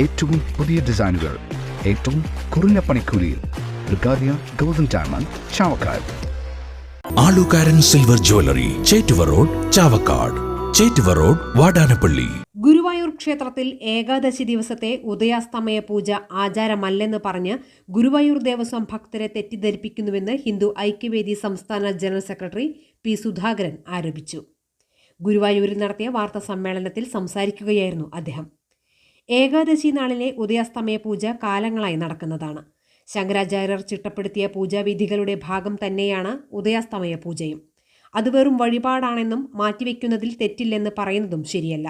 ഏറ്റവും പുതിയ ഡിസൈനുകൾ ഏറ്റവും കുറഞ്ഞ പണിക്കൂലിയിൽ. ബ്രിഗാദിയ golden diamond Chavakkad. Alukaran silver jewellery Chettuva road Chavakkad. Chettuva road Vadanappally. Guruvayur ക്ഷേത്രത്തിൽ ഏകാദശി ദിവസത്തെ ഉദയാസ്തമയ പൂജ ആചാരമല്ലെന്ന് പറഞ്ഞ് ഗുരുവായൂർ ദേവസ്വം ഭക്തരെ തെറ്റിദ്ധരിപ്പിക്കുന്നുവെന്ന് ഹിന്ദു ഐക്യവേദി സംസ്ഥാന ജനറൽ സെക്രട്ടറി പി സുധാകരൻ ആരോപിച്ചു. ഗുരുവായൂരിൽ നടത്തിയ വാർത്താ സമ്മേളനത്തിൽ സംസാരിക്കുകയായിരുന്നു അദ്ദേഹം. ഏകാദശി നാളിലെ ഉദയാസ്തമയ പൂജ കാലങ്ങളായി നടക്കുന്നതാണ്. ശങ്കരാചാര്യർ ചിട്ടപ്പെടുത്തിയ പൂജാവിധികളുടെ ഭാഗം തന്നെയാണ് ഉദയാസ്തമയ പൂജയും. അത് വെറും വഴിപാടാണെന്നും മാറ്റിവെക്കുന്നതിൽ തെറ്റില്ലെന്ന് പറയുന്നതും ശരിയല്ല.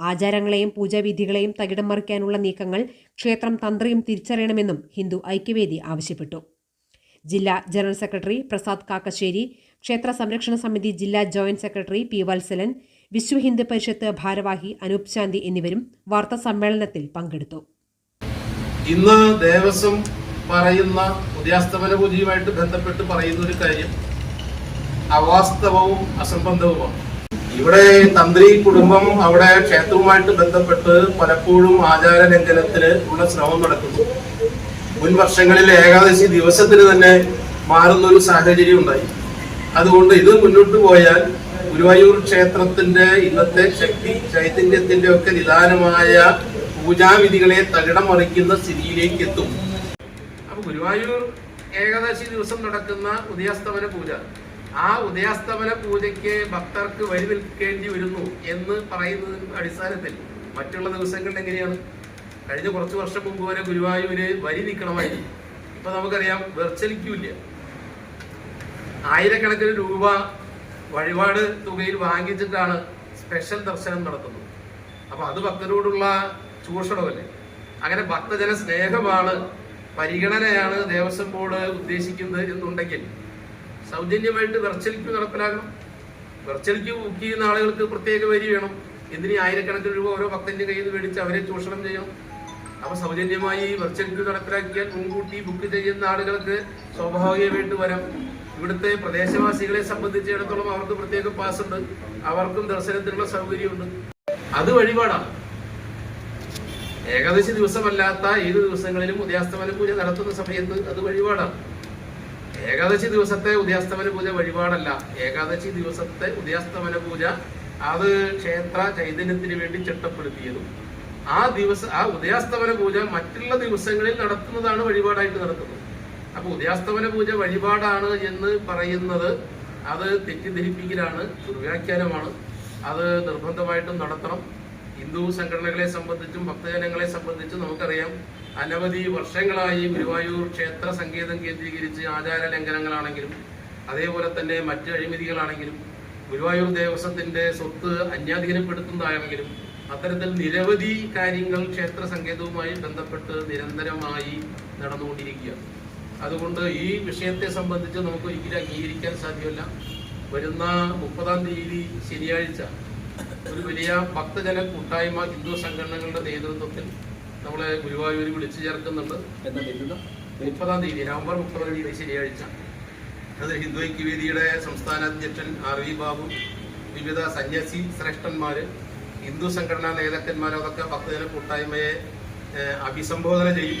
ആചാരങ്ങളെയും പൂജാവിധികളെയും തകിടം മറിക്കാനുള്ള നീക്കങ്ങൾ ക്ഷേത്രം തന്ത്രിയും തിരിച്ചറിയണമെന്നും ഹിന്ദു ഐക്യവേദി ആവശ്യപ്പെട്ടു. ജില്ലാ ജനറൽ സെക്രട്ടറി പ്രസാദ് കാക്കശ്ശേരി ക്ഷേത്ര സംരക്ഷണ സമിതി ജില്ലാ joint secretary P Valsalan Vishwa Hindu Parishad ഭാരവാഹി അനൂപ് ശാന്തി എന്നിവരും വാർത്താ സമ്മേളനത്തിൽ പങ്കെടുത്തു. ഇന്ന് ദേവസ്വം പറയുന്ന ഉദയാസ്തമന പൂജയുമായിട്ട് ബന്ധപ്പെട്ട് പറയുന്ന ഒരു കാര്യം അവാസ്തവവും അസംബന്ധവുമാണ്. ഇവിടെ തന്ത്രി കുടുംബം അവിടെ ക്ഷേത്രവുമായിട്ട് ബന്ധപ്പെട്ട് പലപ്പോഴും ആചാര ലംഘനത്തിന് ഉള്ള ശ്രമം നടക്കുന്നു. മുൻ വർഷങ്ങളിൽ ഏകാദശി ദിവസത്തിന് തന്നെ മാറുന്ന ഒരു സാഹചര്യം ഉണ്ടായി. അതുകൊണ്ട് ഇത് മുന്നോട്ട് പോയാൽ ഗുരുവായൂർ ക്ഷേത്രത്തിന്റെ ഇന്നത്തെ ശക്തി ചൈതന്യത്തിന്റെ ഒക്കെ നിദാനമായ പൂജാവിധികളെ തകിടം മറിക്കുന്ന സ്ഥിതിയിലേക്ക് എത്തും അപ്പൊ ഗുരുവായൂർ ഏകദശി ദിവസം നടക്കുന്ന ഉദയാസ്തമന പൂജ. ആ ഉദയാസ്തമന പൂജയ്ക്ക് ഭക്തർക്ക് വരി നിൽക്കേണ്ടി വരുന്നു എന്ന് പറയുന്നതിന് അടിസ്ഥാനത്തിൽ മറ്റുള്ള ദിവസങ്ങളിൽ എങ്ങനെയാണ്? കഴിഞ്ഞ കുറച്ച് വർഷം മുമ്പ് വരെ ഗുരുവായൂര് വരി നിൽക്കണമായിരുന്നു. ഇപ്പൊ നമുക്കറിയാം വെർച്ചലിക്കൂല്ല ആയിരക്കണക്കിന് രൂപ വഴിപാട് തുകയിൽ വാങ്ങിച്ചിട്ടാണ് സ്പെഷ്യൽ ദർശനം നടത്തുന്നത്. അപ്പോൾ അത് ഭക്തരോടുള്ള ചൂഷണമല്ലേ? അങ്ങനെ ഭക്തജന സ്നേഹമാണ് പരിഗണനയാണ് ദേവസ്വം ബോർഡ് ഉദ്ദേശിക്കുന്നത് എന്നുണ്ടെങ്കിൽ സൗജന്യമായിട്ട് വെർച്വൽ ക്യൂ നടപ്പിലാക്കണം. വെർച്വൽ ക്യൂ ബുക്ക് ചെയ്യുന്ന ആളുകൾക്ക് പ്രത്യേക വരി വേണം. എന്തിനീ ആയിരക്കണക്കിന് രൂപ ഓരോ ഭക്തന്റെ കയ്യിൽ നിന്ന് മേടിച്ച് അവരെ ചൂഷണം ചെയ്യണം. അപ്പോൾ സൗജന്യമായി വെർച്വൽ ക്യൂ നടപ്പിലാക്കിയാൽ മുൻകൂട്ടി ബുക്ക് ചെയ്യുന്ന ആളുകൾക്ക് സ്വാഭാവികമായിട്ട് വരാം ഇവിടുത്തെ പ്രദേശവാസികളെ സംബന്ധിച്ചിടത്തോളം അവർക്ക് പ്രത്യേക പാസ് ഉണ്ട്. അവർക്കും ദർശനത്തിനുള്ള സൗകര്യമുണ്ട്. അത് വഴിപാടാണ്. ഏകാദശി ദിവസമല്ലാത്ത ഏത് ദിവസങ്ങളിലും ഉദയാസ്തമന പൂജ നടത്തുന്ന സമയത്ത് അത് വഴിപാടാണ്. ഏകാദശി ദിവസത്തെ ഉദയാസ്തമന പൂജ വഴിപാടല്ല. ഏകാദശി ദിവസത്തെ ഉദയാസ്തമന പൂജ അത് ക്ഷേത്ര ചൈതന്യത്തിന് വേണ്ടി ചിട്ടപ്പെടുത്തിയതും ആ ദിവസം ആ ഉദയാസ്തമന പൂജ മറ്റുള്ള ദിവസങ്ങളിൽ നടത്തുന്നതാണ് വഴിപാടായിട്ട് നടത്തുന്നത്. അപ്പൊ ഉദയാസ്തമന പൂജ വഴിപാടാണ് എന്ന് പറയുന്നത്. അത് തെറ്റിദ്ധരിപ്പിക്കലാണ് ദുർവ്യാഖ്യാനമാണ്. അത് നിർബന്ധമായിട്ടും നടത്തണം. ഹിന്ദു സംഘടനകളെ സംബന്ധിച്ചും ഭക്തജനങ്ങളെ സംബന്ധിച്ചും നമുക്കറിയാം അനവധി വർഷങ്ങളായി ഗുരുവായൂർ ക്ഷേത്ര സങ്കേതം കേന്ദ്രീകരിച്ച് ആചാര ലംഘനങ്ങളാണെങ്കിലും അതേപോലെ തന്നെ മറ്റ് അഴിമതികളാണെങ്കിലും ഗുരുവായൂർ ദേവസ്വത്തിന്റെ സ്വത്ത് അന്യാധീനപ്പെടുത്തുന്നതാണെങ്കിലും അത്തരത്തിൽ നിരവധി കാര്യങ്ങൾ ക്ഷേത്ര സങ്കേതവുമായി ബന്ധപ്പെട്ട് നിരന്തരമായി നടന്നുകൊണ്ടിരിക്കുകയാണ്. അതുകൊണ്ട് ഈ വിഷയത്തെ സംബന്ധിച്ച് നമുക്ക് ഒരിക്കലും അംഗീകരിക്കാൻ സാധ്യമല്ല. വരുന്ന മുപ്പതാം തീയതി ശനിയാഴ്ച ഒരു വലിയ ഭക്തജന കൂട്ടായ്മ ഹിന്ദു സംഘടനകളുടെ നേതൃത്വത്തിൽ നമ്മളെ ഗുരുവായൂർ വിളിച്ചു ചേർക്കുന്നുണ്ട്. മുപ്പതാം തീയതി നവംബർ മുപ്പതാം തീയതി ശനിയാഴ്ച. അത് ഹിന്ദു ഐക്യവേദിയുടെ സംസ്ഥാന അധ്യക്ഷൻ ആർ വി ബാബു വിവിധ സന്യാസി ശ്രേഷ്ഠന്മാർ ഹിന്ദു സംഘടനാ നേതാക്കന്മാർ അതൊക്കെ ഭക്തജന കൂട്ടായ്മയെ അഭിസംബോധന ചെയ്യും.